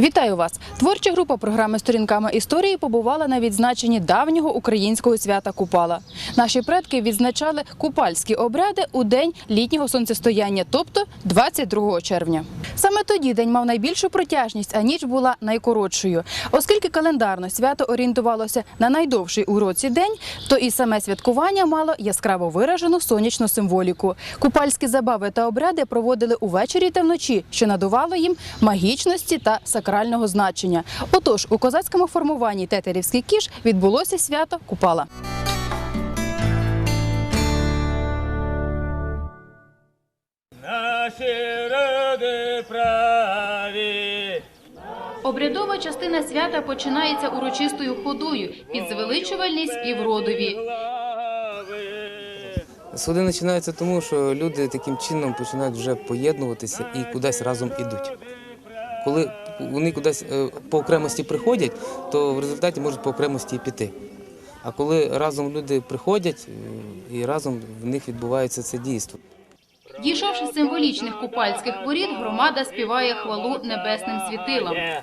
Вітаю вас! Творча група програми Сторінками історії побувала на відзначенні давнього українського свята Купала. Наші предки відзначали купальські обряди у день літнього сонцестояння, тобто 22 червня. Саме тоді день мав найбільшу протяжність, а ніч була найкоротшою. Оскільки календарно свято орієнтувалося на найдовший у році день, то і саме святкування мало яскраво виражену сонячну символіку. Купальські забави та обряди проводили увечері та вночі, що надувало їм магічності та сакрального значення. Отож, у козацькому формуванні Тетерівський кіш відбулося свято Купала. Обрядова частина свята починається урочистою ходою під звеличувальний спів родові. Суди починаються тому, що люди таким чином починають вже поєднуватися і кудись разом ідуть. Коли вони кудись е, по окремості приходять, то в результаті можуть по окремості і піти. А коли разом люди приходять е, і разом в них відбувається це дійство. Дійшовши символічних купальських воріт, громада співає хвалу небесним світилам. Є.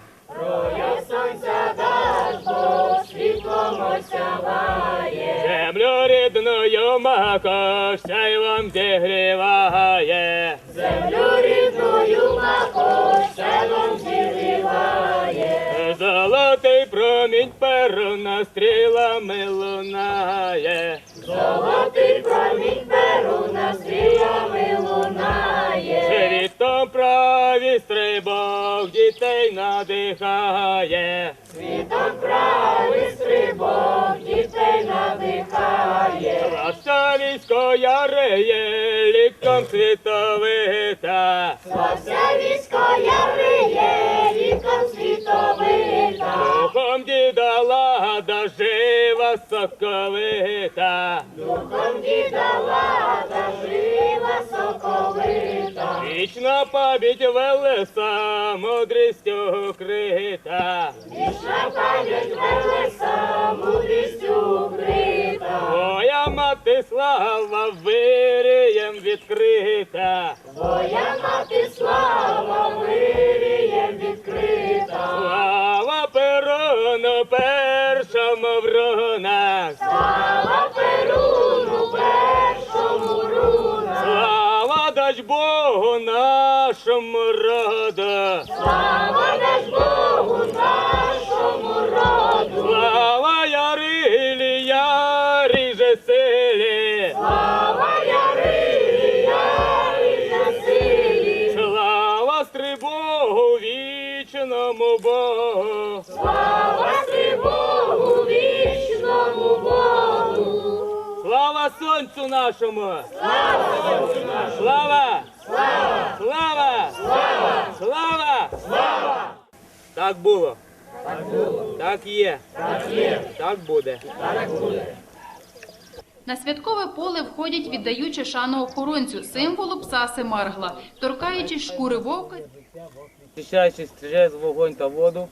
Землю рідною мако, сяйвом зігріває. Землю рідною мако, Золотий промінь перуна стрілами лунає. Світом праві стрибок дітей надихає. Світом праві стрибок дітей надихає. Слався військо яриє, ліком світовита. Духом діда лада жива соковита. Духом діда лада Вічна пам'ять велеса, мудрістю крита. Вічна пам'ять велеса, мудрістю крита. Твоя мати слава вирієм відкрита. Слава Перуну першому в рунах. Богу нашому роду. Слава дач Богу нашому роду. Слава Ярилі, ярі же силі. Слава Ярилі, ярі же силі. Слава стрибогу вічному Богу. Слава стрибогу вічному Богу. Слава сонцю нашому. Слава сонцю нашому. Слава. Слава. Слава. Слава. Слава. Так було. Так було. Так є. Так є. Так буде. На святкове поле входять, віддаючи шану охоронцю, символу пса Семаргла, торкаючись шкури вовка Очищаючись через вогонь та воду,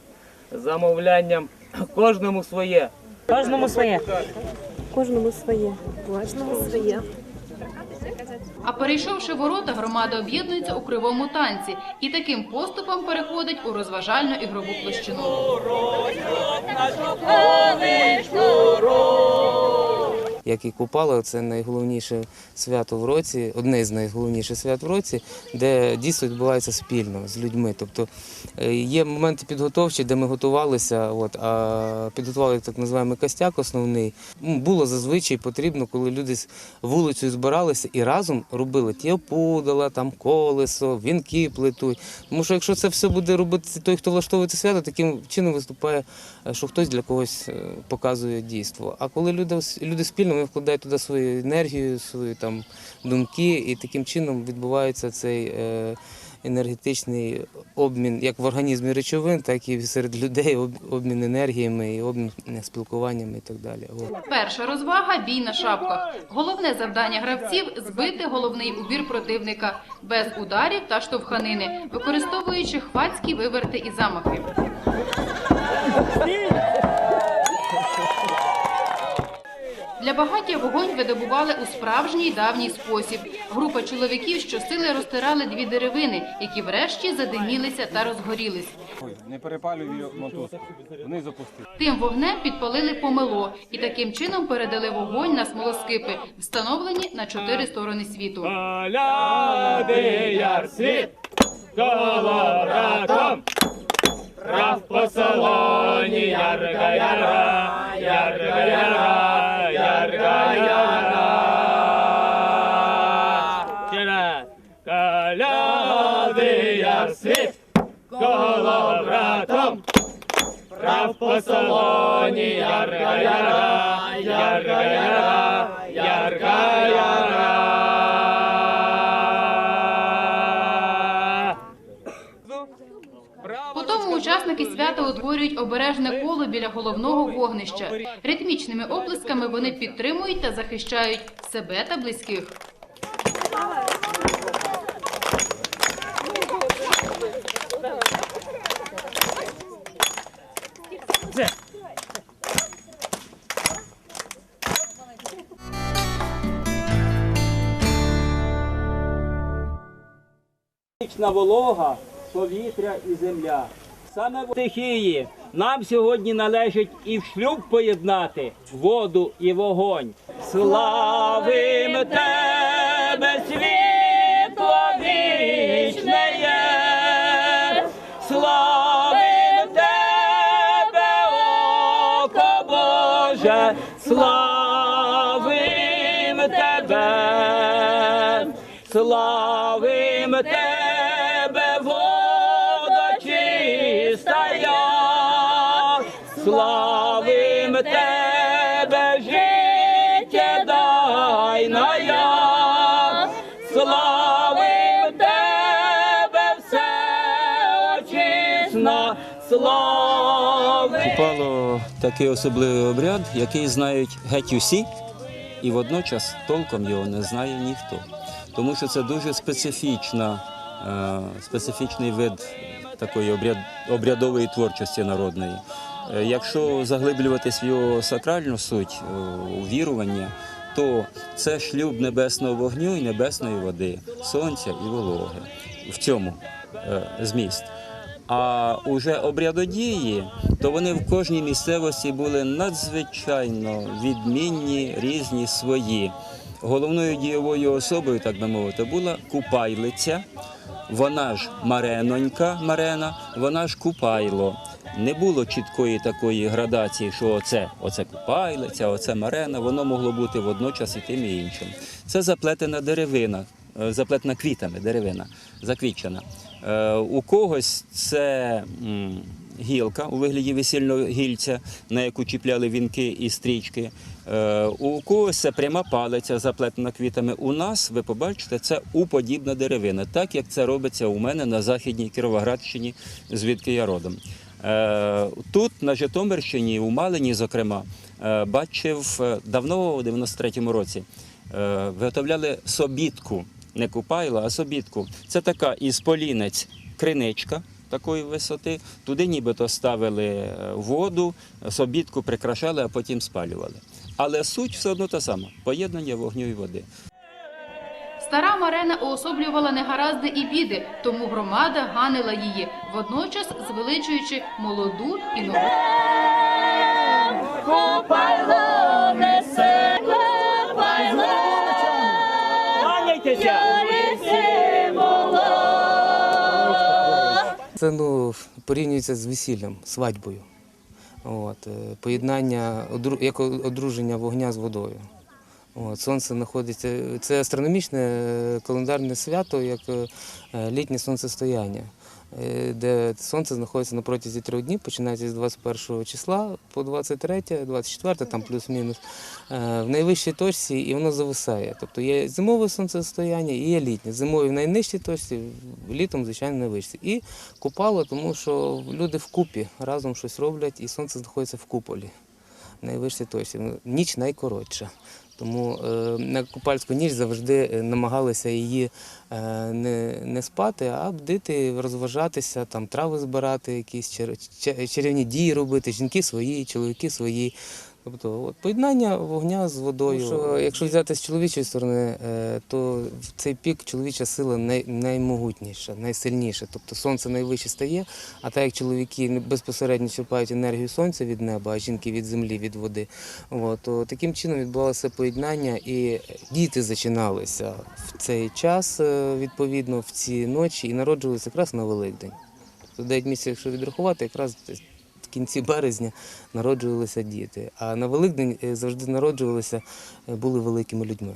замовлянням кожному своє. Кожному своє. Кожному своє. Кожному своє. А перейшовши ворота, громада об'єднується у кривому танці і таким поступом переходить у розважальну ігрову площину. Як і Купала, це найголовніше свято в році, одне з найголовніших свят в році, де дійство відбувається спільно з людьми. Тобто е, є моменти підготовчі, де ми готувалися, от, а підготували так називаємо костяк основний. Було зазвичай потрібно, коли люди з вулицею збиралися і разом робили ті опудала, там колесо, вінки плетуть. Тому що якщо це все буде робити той, хто влаштовує це свято, таким чином виступає, що хтось для когось е, показує дійство. А коли люди, люди спільно вони вкладають туди свою енергію, свої там думки, і таким чином відбувається цей е, енергетичний обмін як в організмі речовин, так і серед людей об- обмін енергіями і обмін е, спілкуваннями і так далі. Перша розвага бій на шапках. Головне завдання гравців збити головний убір противника без ударів та штовханини, використовуючи хвацькі виверти і замахи. Для багаття вогонь видобували у справжній давній спосіб. Група чоловіків щосили розтирали дві деревини, які врешті задимілися та розгорілись. Не перепалюй мотор. Вниз опусти. Тим вогнем підпалили помело і таким чином передали вогонь на смолоскипи, встановлені на чотири сторони світу. Коляди яр світ, колобратом, Прав по салоні, ярга, ярга, ярга, ярга, ярга, ярга. Ще раз. Коляди яр світ, колобратом, Прав по салоні, ярга, ярга, ярга, ярга, ярга, ярга. Учасники свята утворюють обережне коло біля головного вогнища. Ритмічними оплесками вони підтримують та захищають себе та близьких. Вічна волога, повітря і земля. Саме в стихії нам сьогодні належить і в шлюб поєднати воду і вогонь. Славим тебе, очисна, славим Купало такий особливий обряд, який знають геть усі, і водночас толком його не знає ніхто. Тому що це дуже специфічна, е, специфічний вид такої обряд, обрядової творчості народної. Е, Якщо заглиблюватись в його сакральну суть, е, у вірування, то це шлюб небесного вогню і небесної води, сонця і вологи. В цьому е, зміст. А уже обрядодії, то вони в кожній місцевості були надзвичайно відмінні, різні свої. Головною дієвою особою, так би мовити, була купайлиця. Вона ж Маренонька Марена, вона ж купайло. Не було чіткої такої градації, що оце, оце купайлиця, оце марена, воно могло бути водночас і тим і іншим. Це заплетена деревина, заплетена квітами деревина, заквітчена. Е, У когось це гілка у вигляді весільного гільця, на яку чіпляли вінки і стрічки. Е, У когось це пряма палиця, заплетена квітами. У нас, ви побачите, це уподібна деревина, так як це робиться у мене на західній Кіровоградщині, звідки я родом. Е, Тут, на Житомирщині, у Малині, зокрема, е, бачив е, давно, у 93-му році, е, виготовляли собітку, не купайло, а собітку. Це така із полінець криничка такої висоти. Туди нібито ставили е, воду, собітку прикрашали, а потім спалювали. Але суть все одно та сама поєднання вогню і води. Стара Марена уособлювала негаразди і біди, тому громада ганила її, водночас звеличуючи молоду і нову. Це ну, порівнюється з весіллям, свадьбою. От, е, поєднання, як одруження вогня з водою. От, сонце знаходиться. Це астрономічне е, календарне свято, як е, літнє сонцестояння, де сонце знаходиться на протязі трьох днів, починається з 21 числа по 23, 24, там плюс-мінус, е, в найвищій точці, і воно зависає. Тобто є зимове сонцестояння і є літнє. Зимові в найнижчій точці, літом, звичайно, на вищій. І купало, тому що люди вкупі разом щось роблять, і сонце знаходиться в куполі. Найвищій точці. Ніч найкоротша. Тому е, на купальську ніч завжди е, намагалися її е, не, не спати, а бдити, розважатися, там трави збирати, якісь чар, чарівні дії робити, жінки свої, чоловіки свої. Тобто от, поєднання вогня з водою. Що, якщо взяти з чоловічої сторони, е, то в цей пік чоловіча сила най, наймогутніша, найсильніша. Тобто сонце найвище стає, а так як чоловіки безпосередньо черпають енергію сонця від неба, а жінки від землі, від води, от, то таким чином відбувалося поєднання і діти зачиналися в цей час, е, відповідно, в ці ночі, і народжувалися якраз на Великдень. Тобто 9 місяців, якщо відрахувати, якраз кінці березня народжувалися діти. А на Великдень е, завжди народжувалися, е, були великими людьми.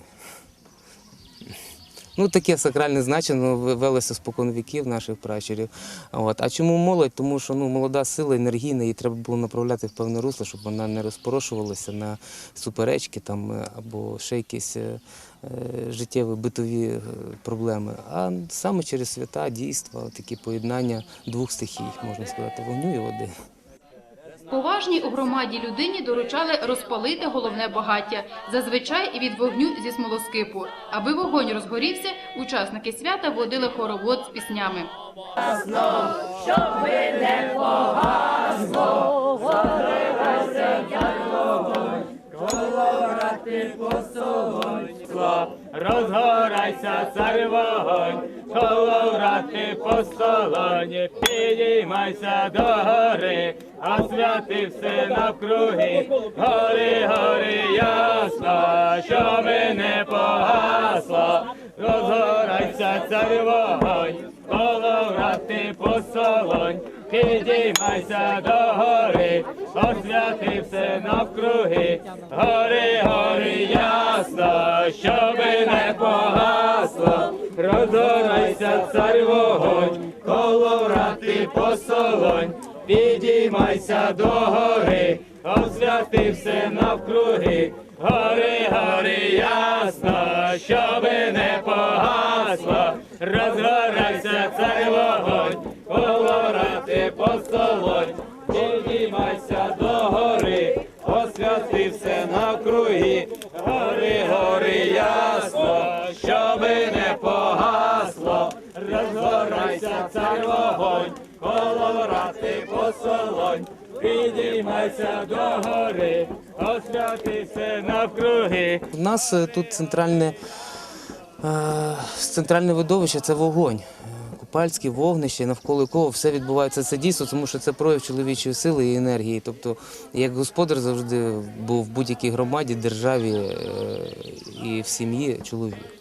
Ну, таке сакральне значення велося спокон віків наших пращурів. От. А чому молодь? Тому що ну, молода сила енергійна, її треба було направляти в певне русло, щоб вона не розпорошувалася на суперечки там, е, або ще якісь е, життєві битові проблеми. А саме через свята, дійства, такі поєднання двох стихій, можна сказати, вогню і води. Поважній у громаді людині доручали розпалити головне багаття, зазвичай від вогню зі смолоскипу. Аби вогонь розгорівся, учасники свята водили хоровод з піснями. Розгорайся, гори, гори, ясно, щоби не погасло, розгорайся, цар вогонь, коло врати посолонь, підіймайся до гори, освяти все навкруги, гори, гори, ясно, щоби не погасло, розгорайся, цар вогонь, коло врати посолонь, підіймайся до гори, освяти все навкруги. У нас е, тут центральне, е, центральне видовище це вогонь. Купальське вогнище, навколо якого все відбувається це дійсно, тому що це прояв чоловічої сили і енергії. Тобто, як господар завжди був в будь-якій громаді, державі е, і в сім'ї чоловік.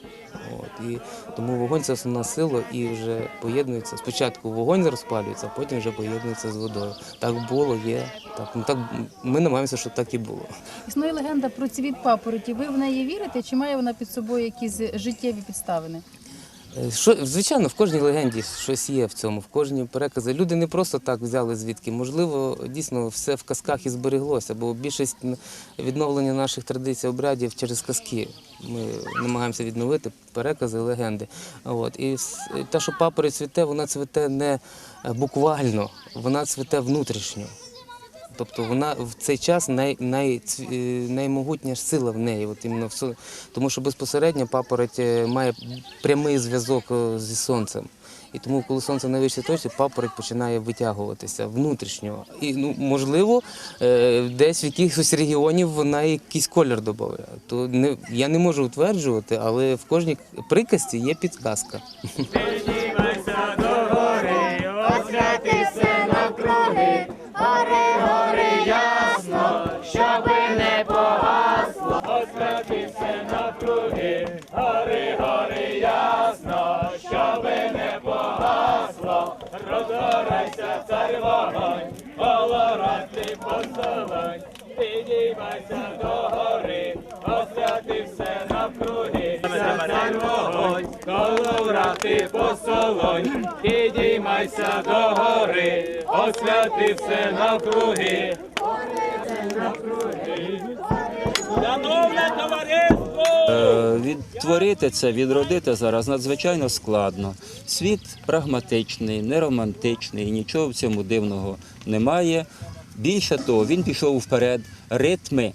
І тому вогонь це основна сила і вже поєднується. Спочатку вогонь розпалюється, а потім вже поєднується з водою. Так було, є. Так, ну, так, ми намагаємося, щоб так і було. Існує легенда про цвіт папороті. Ви в неї вірите? Чи має вона під собою якісь життєві підставини? Е, Що, звичайно, в кожній легенді щось є в цьому, в кожній переказі. Люди не просто так взяли звідки. Можливо, дійсно все в казках і збереглося, бо більшість відновлення наших традицій, обрядів через казки. Ми намагаємося відновити перекази, легенди. От. І те, що папороть цвіте, вона цвіте не е, буквально, вона цвіте внутрішньо. Тобто вона в цей час най, най, е, наймогутніша сила в неї. От іменно в тому що безпосередньо папороть е, має прямий зв'язок е, зі сонцем. І тому, коли сонце в найвищій точці, папороть починає витягуватися внутрішньо. І ну, можливо, десь в якихось регіонів вона якийсь колір додає. То не я не можу утверджувати, але в кожній приказці є підказка. Розгорайся, цар вогонь, колорати посолонь, підіймайся до гори, освяти все навкруги, царь вогонь, коловрати посолонь, підіймайся до гори, освяти все навкруги. Відтворити це, відродити зараз надзвичайно складно. Світ прагматичний, не романтичний, нічого в цьому дивного немає. Більше того, він пішов вперед, ритми.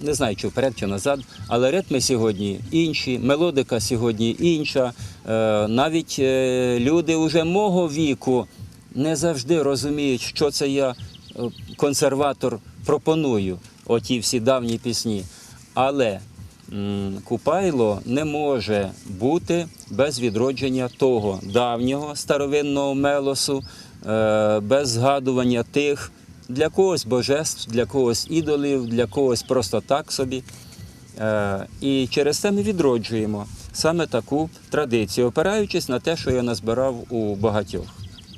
Не знаю, чи вперед, чи назад, але ритми сьогодні інші, мелодика сьогодні інша. Е, Навіть е, люди уже мого віку не завжди розуміють, що це я, е, консерватор, пропоную. оті всі давні пісні. Але Купайло не може бути без відродження того давнього старовинного мелосу, е, без згадування тих для когось божеств, для когось ідолів, для когось просто так собі. Е, І через це ми відроджуємо саме таку традицію, опираючись на те, що я назбирав у багатьох.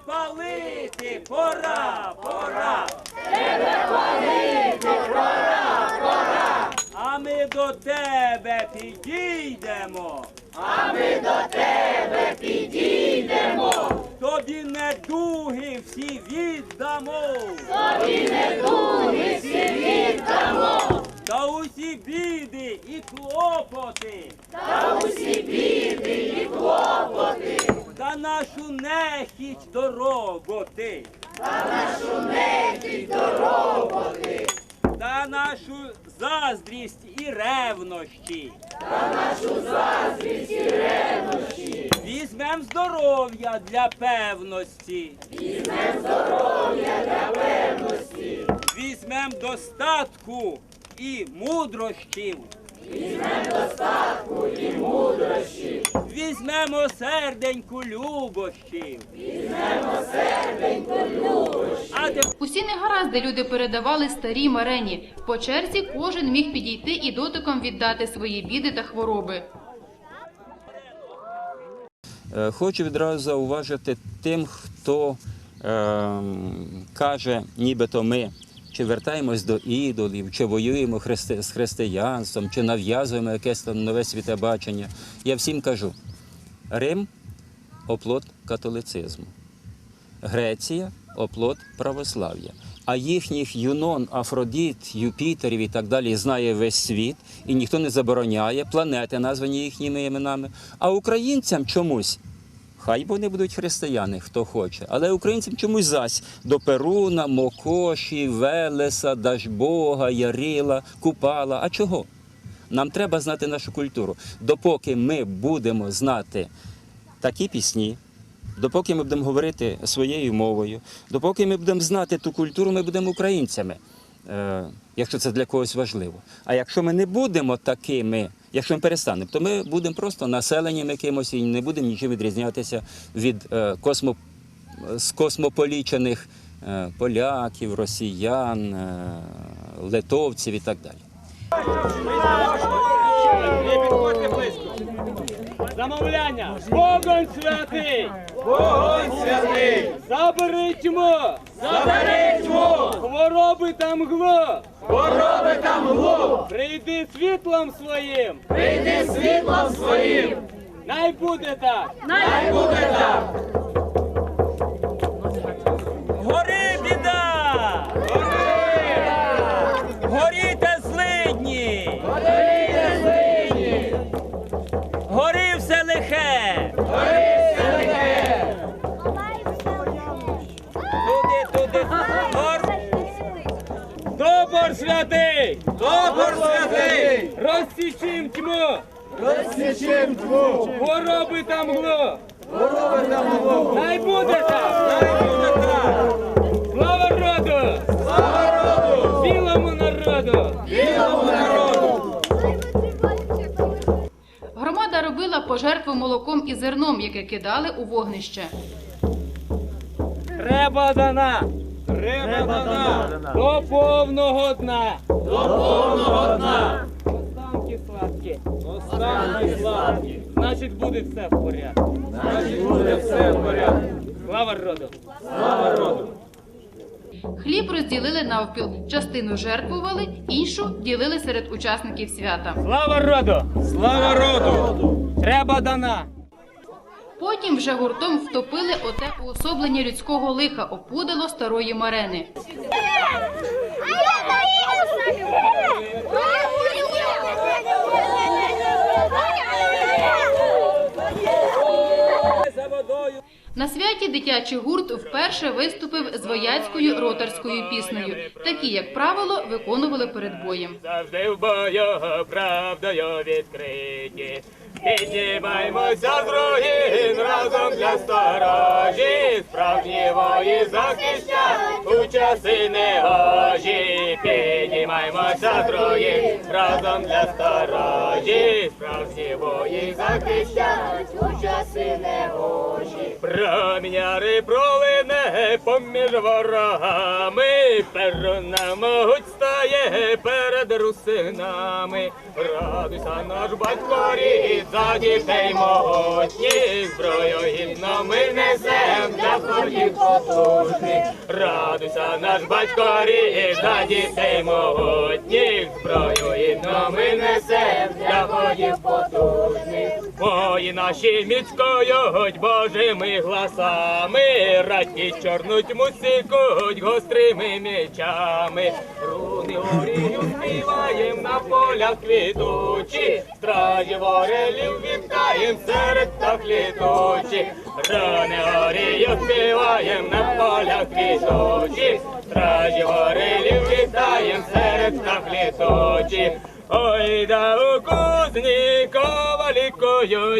Палити, пора, пора. А ми до тебе підійдемо. А ми до тебе підійдемо. Тобі недуги всі віддамо. Тобі недуги всі віддамо. Та усі біди і клопоти. Та усі біди і клопоти. Та нашу нехіч до роботи. та нашу заздрість і ревнощі. Та нашу заздрість і ревнощі. Візьмем здоров'я для певності. Візьмем здоров'я для певності. Візьмем достатку і мудрощів. Візьмем достатку і мудрощів. Візьмемо серденьку любощів. А тепер Усі негаразди люди передавали старій Марені. По черзі кожен міг підійти і дотиком віддати свої біди та хвороби. Е, Хочу відразу зауважити тим, хто е, каже, нібито ми чи вертаємось до ідолів, чи воюємо христи- з християнством, чи нав'язуємо якесь там нове світобачення. Я всім кажу: Рим оплот католицизму, Греція оплот православ'я. А їхніх Юнон, Афродіт, Юпітерів і так далі знає весь світ, і ніхто не забороняє планети, названі їхніми іменами. А українцям чомусь. Хай вони будуть християни, хто хоче, але українцям чомусь зась до Перуна, Мокоші, Велеса, Дажбога, Ярила, Купала. А чого? Нам треба знати нашу культуру. Допоки ми будемо знати такі пісні, допоки ми будемо говорити своєю мовою, допоки ми будемо знати ту культуру, ми будемо українцями, е, якщо це для когось важливо. А якщо ми не будемо такими, якщо ми перестанемо, то ми будемо просто населенням якимось і не будемо нічим відрізнятися від е, космо, з космополічених е, поляків, росіян, литовців і так далі. Не підходьте близько. Замовляння. Вогонь святий! Вогонь святий! Забери тьму! Забери тьму! Хвороби та мглу! Хвороби та мглу! Прийди світлом своїм! Прийди світлом своїм! Най буде так! Най буде так! Гори святий! Добор святий! Розсічим тьму! Розсічим тьму! Хвороби та мглу! Хвороби та мглу! Най буде так! Най буде так! Слава роду! Слава роду! Білому народу! Білому народу! Громада робила пожертву молоком і зерном, яке кидали у вогнище. Треба дана. Треба дана. До повного дна. До повного дна. Останки сладкі. Останки сладкі. Значить буде все в порядку. Значить буде все в порядку. Слава роду. Слава роду. Хліб розділили навпіл, частину жертвували, іншу ділили серед учасників свята. Слава роду. Слава роду. Треба дана. Потім вже гуртом втопили оте уособлення людського лиха, опудало старої марени. На святі дитячий гурт вперше виступив з вояцькою ротарською піснею. Такі, як правило, виконували перед боєм. Завжди в бою правдою відкриті. Піднімаймося з руїн разом для сторожі, справжні вої захищають у часи негожі. Піднімаймося троє разом для сторожі. Справжні вої захищають у часи негожі. Проміняри пролине поміж ворогами, перуна могуть стає перед русинами. Радуйся наш батько рід за дітей могутніх, зброю гідно ми несем для хворів потужних. Радуйся наш батько рід за дітей могутніх, зброю гідно ми несем для хворів потужних. Мої наші міцкоють Божими гласами, раті чорну тьму сікуть гострими мечами. Руни горію співаєм на полях квітучі, стражі ворелів вітаєм серед так літучі. Руни горію співаєм на полях квітучі, стражі ворелів вітаєм серед так літучі. Ой, да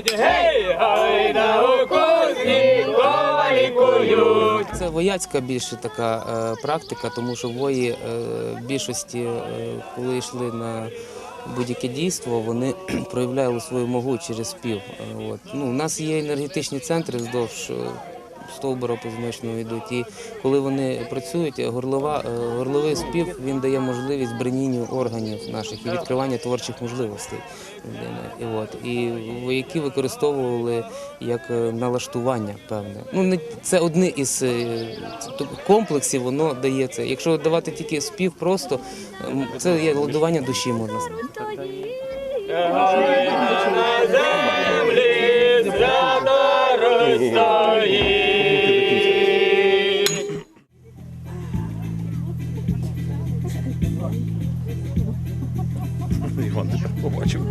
кують, гей, гайда у кузні ковалі кують. Це вояцька більше така е, практика, тому що вої е, більшості, е, коли йшли на будь-яке дійство, вони проявляли свою могу через спів. Е, От. Ну, у нас є енергетичні центри вздовж. Стовбура позвоночного йдуть. І коли вони працюють, горлова, е, горловий спів він дає можливість бренінню органів наших і відкривання творчих можливостей. І, от, і вояки використовували як е, налаштування певне. Ну, це одне із е, комплексів, воно дає це. Якщо давати тільки спів просто, це є ладування душі, можна сказати. Землі. Тепер побачив.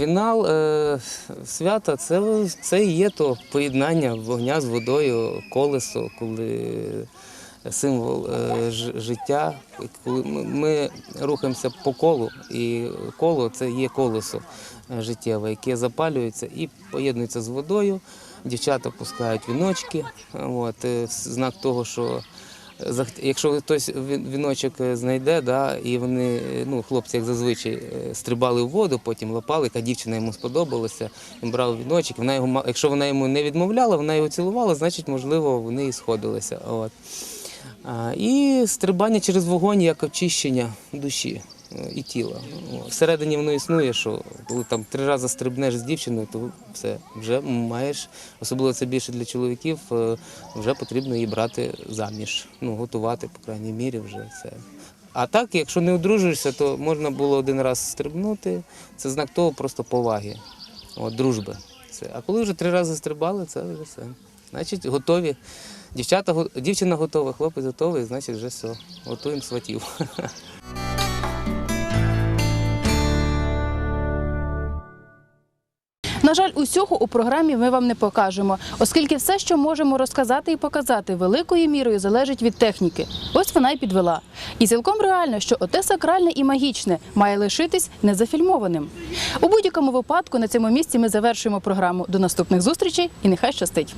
Фінал е, свята це, це і є то поєднання вогня з водою, колесо, коли символ е, ж- життя. Коли ми, рухаємося по колу, і коло це є колесо е, життєве, яке запалюється і поєднується з водою. Дівчата пускають віночки. От, е, знак того, що Якщо хтось віночок е, знайде, да, і вони, е, ну, хлопці, як зазвичай, е, стрибали в воду, потім лапали, яка дівчина йому сподобалася, він брав віночок, вона його, якщо вона йому не відмовляла, вона його цілувала, значить, можливо, вони і сходилися. От. І стрибання через вогонь як очищення душі і тіла. Всередині воно існує, що коли там три рази стрибнеш з дівчиною, то все, вже маєш, особливо це більше для чоловіків, е, вже потрібно її брати заміж. Ну, готувати, по крайній мірі, вже це А так, якщо не одружуєшся, то можна було один раз стрибнути. Це знак того просто поваги, от, дружби. Все. А коли вже три рази стрибали, це вже все. Значить, готові. Дівчата, дівчина готова, хлопець готовий, значить вже все. Готуємо сватів. жаль, усього у програмі ми вам не покажемо, оскільки все, що можемо розказати і показати, великою мірою залежить від техніки. Ось вона й підвела. І цілком реально, що оте сакральне і магічне має лишитись незафільмованим. У будь-якому випадку на цьому місці ми завершуємо програму. До наступних зустрічей і нехай щастить.